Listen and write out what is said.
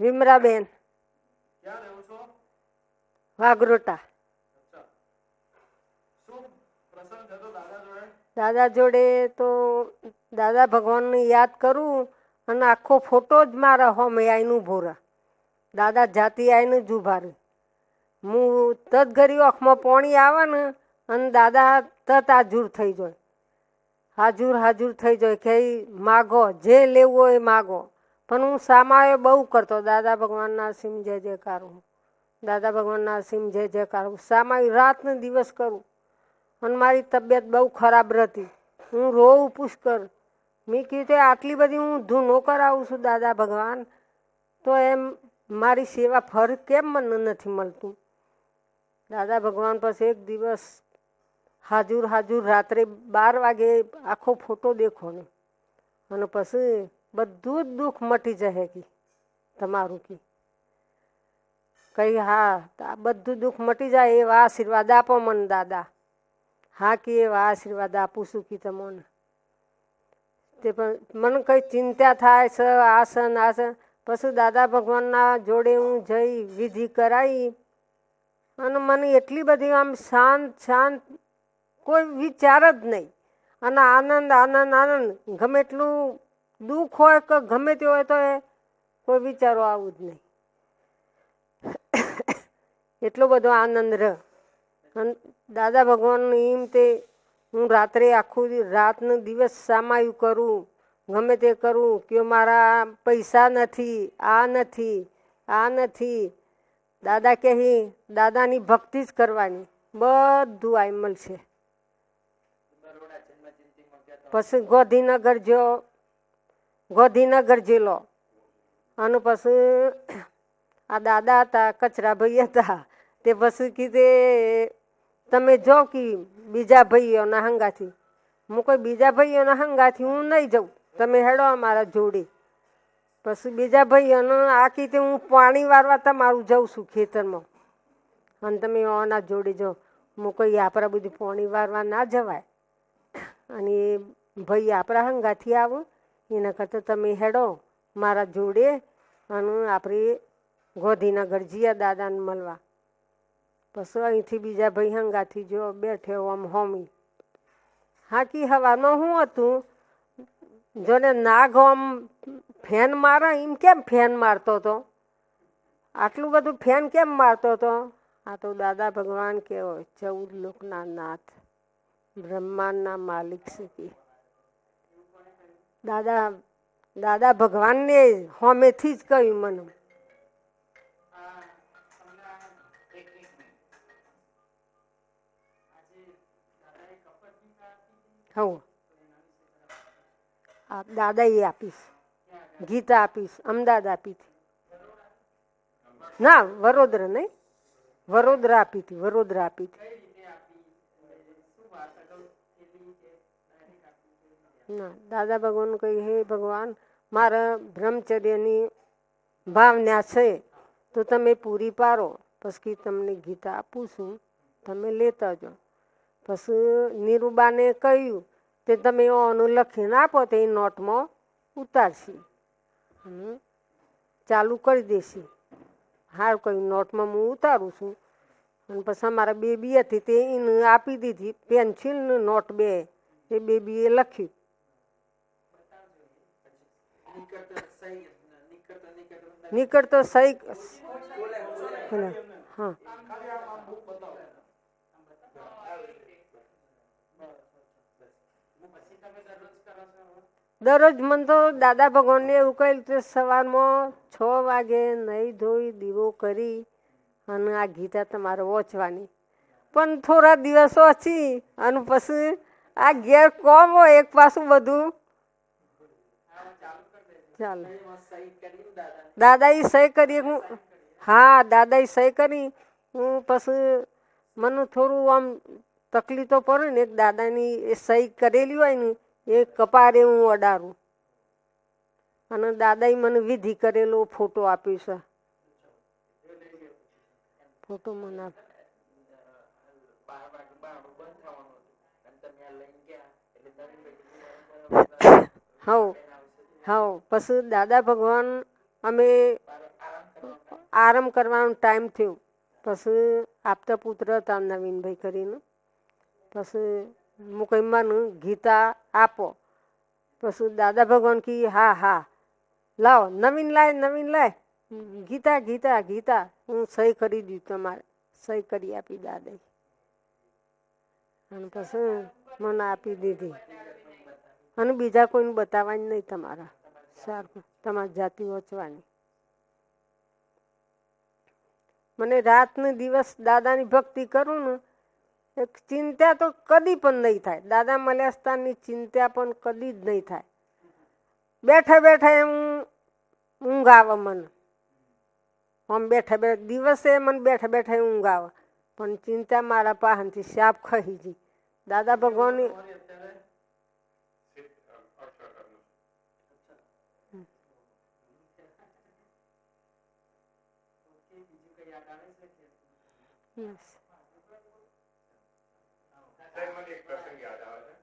વિમરાબેન. વાગરોટા દાદા જોડે? તો દાદા ભગવાનને યાદ કરું અને આખો ફોટો જ મારા હોમે આઈનું ભોરા દાદા જાતિ આઈને જ ઊભા રહે. હું તત ઘરી આંખમાં પોણી આવે ને અને દાદા તત હાજુર થઈ જાય. હાજુર હાજુર થઈ જાય કે માગો જે લેવું હોય એ માગો. પણ હું સામાયો બહુ કરતો. દાદા ભગવાનના સિમ જય જયકાર હું. દાદા ભગવાનના સિમ જય જયકાર હું. સામાય રાત ને દિવસ કરું. અને મારી તબિયત બહુ ખરાબ રહેતી. હું રોવું પુષ્કર મેં કીધું આટલી બધી હું ધૂનો કરાવું છું દાદા ભગવાન. તો એમ મારી સેવા ફર કેમ મને નથી મળતું? દાદા ભગવાન પાસે એક દિવસ હાજુર હાજુર રાત્રે બાર વાગે આખો ફોટો દેખો ને. અને પછી બધું જ દુઃખ મટી જશે કી, તમારું કી. કઈ હા બધું દુઃખ મટી જાય, એવા આશીર્વાદ આપો મને, દાદા. હા કે, એવા આશીર્વાદ આપું છું કે તમને. તે પણ મને કંઈ ચિંતા થાય છે આસન આસન પછી દાદા ભગવાનના જોડે હું જઈ વિધિ કરાવી અને મને એટલી બધી આમ શાંત શાંત, કોઈ વિચાર જ નહીં. અને આનંદ આનંદ આનંદ, ગમે એટલું દુઃખ હોય કે ગમે તે હોય તો એ કોઈ વિચારો આવું જ નહીં. એટલો બધો આનંદ રહ દાદા ભગવાનનું એમ તે હું રાત્રે આખું રાતનો દિવસ સામાયું કરું, ગમે તે કરું કે મારા પૈસા નથી, આ નથી આ નથી. દાદા કહે દાદાની ભક્તિ જ કરવાની. બધું આઈ મળશે પછી ગોધીનગર જો ગોધીનગર જિલ્લો. અને પછી આ દાદા હતા, કચરા ભાઈ હતા, તે પછી કીધે, તમે જો કે બીજા ભાઈઓના હંગાથી. હું કોઈ બીજા ભાઈઓના હંગાથી હું નહીં જાઉં. તમે હેડો અમારા જોડે. પછી બીજા ભાઈઓને આ કીધે, હું પાણી વારવા તમારું જાઉં છું ખેતરમાં. અને તમે ઓના જોડે જાઓ હું કોઈ આપણા બધું પાણી વારવા ના જવાય. અને ભાઈ આપણા હંગાથી આવું. એના કરતાં તમે હેડો, મારા જોડે અને આપણે ગોધીનગર જીયા દાદાને મળવા. પછી અહીંથી બીજા ભાઈ હંગાથી જો બેઠે આમ હોમી. હાકી હવામાં શું હતું? જોને નાગ આમ ફેન મારે, એમ કેમ ફેન મારતો હતો? આટલું બધું ફેન કેમ મારતો હતો? આ તો દાદા ભગવાન કેવો, ચૌદ લોકના નાથ, બ્રહ્માંડના માલિક કે. દાદા દાદા ભગવાનને હોમેથી જ કહ્યું મને. હું દાદાએ આપીશ, ગીતા આપીશ, અમદાવાદ આપી હતી ના, વડોદરા નહીં. વડોદરા આપી હતી વડોદરા આપી હતી ના, દાદા ભગવાન કહે, હે ભગવાન, મારા બ્રહ્મચર્યની ભાવના છે, તો તમે પૂરી પાડો. પછી તમને ગીતા આપું છું, તમે લેતા જો પછી નીરુબાને કહ્યું તે તમે ઓનું લખીને આપો, તે નોટમાં ઉતારશી. અને ચાલુ કરી દેશી. હાર કહ્યું નોટમાં હું ઉતારું છું. અને પછી અમારા બેબી હતી તે એને આપી દીધી પેન્સિલ નોટ બે, એ બેબીએ લખ્યું. નીકળતો સહી હા. દરરોજ મન તો દાદા ભગવાનને એવું કહેલું કે સવારમાં છ વાગે નહીં ધોઈ દીવો કરી અને આ ગીતા તમારે વાંચવાની. પણ થોડા દિવસો વાંચી અને પછી આ ઘેર કોમ હોય, એક પાછું બધું ચાલે. દાદા એ સહી કરી, હું હા દાદા એ સહી કરી. હું પછી મને થોડું આમ તકલીફ તો પડે ને, એક દાદાની એ સહી કરેલી હોય ને, એ કપારે હું અડારું. અને દાદાએ મને વિધિ કરેલો ફોટો આપ્યો છે. ફોટો મને આપ હવ. હવ પછી દાદા ભગવાન અમે આરામ કરવાનો ટાઈમ થયો. પછી આપતા પુત્ર હતા નવીનભાઈ કરીને. પછી હું કહી માનું ગીતા આપો. પછી દાદા ભગવાન કી, હા હા, લાવો, નવીન લાય નવીન લાય. ગીતા ગીતા ગીતા, હું સહી કરી દીધું તમારે. સહી કરી આપી દાદાએ. અને પછી મને આપી દીધી. અને બીજા કોઈને બતાવવાની નહીં તમારા. સારું તમારી જાતિ વચવાની મને રાત ને દિવસ દાદાની ભક્તિ કરું ને, એક ચિંતા તો કદી પણ નહીં થાય. દાદા મલ્યાસ્તાનની ચિંતા પણ કદી જ નહીં થાય. બેઠા બેઠા એમ ઊંઘ આવે મને. આમ બેઠા બેઠા દિવસે મને બેઠા બેઠા ઊંઘ આવે પણ ચિંતા મારા પાહનથી સાપ ખહી ગઈ. દાદા ભગવાનની યસ મને એક પ્રસંગ યાદ આવે છે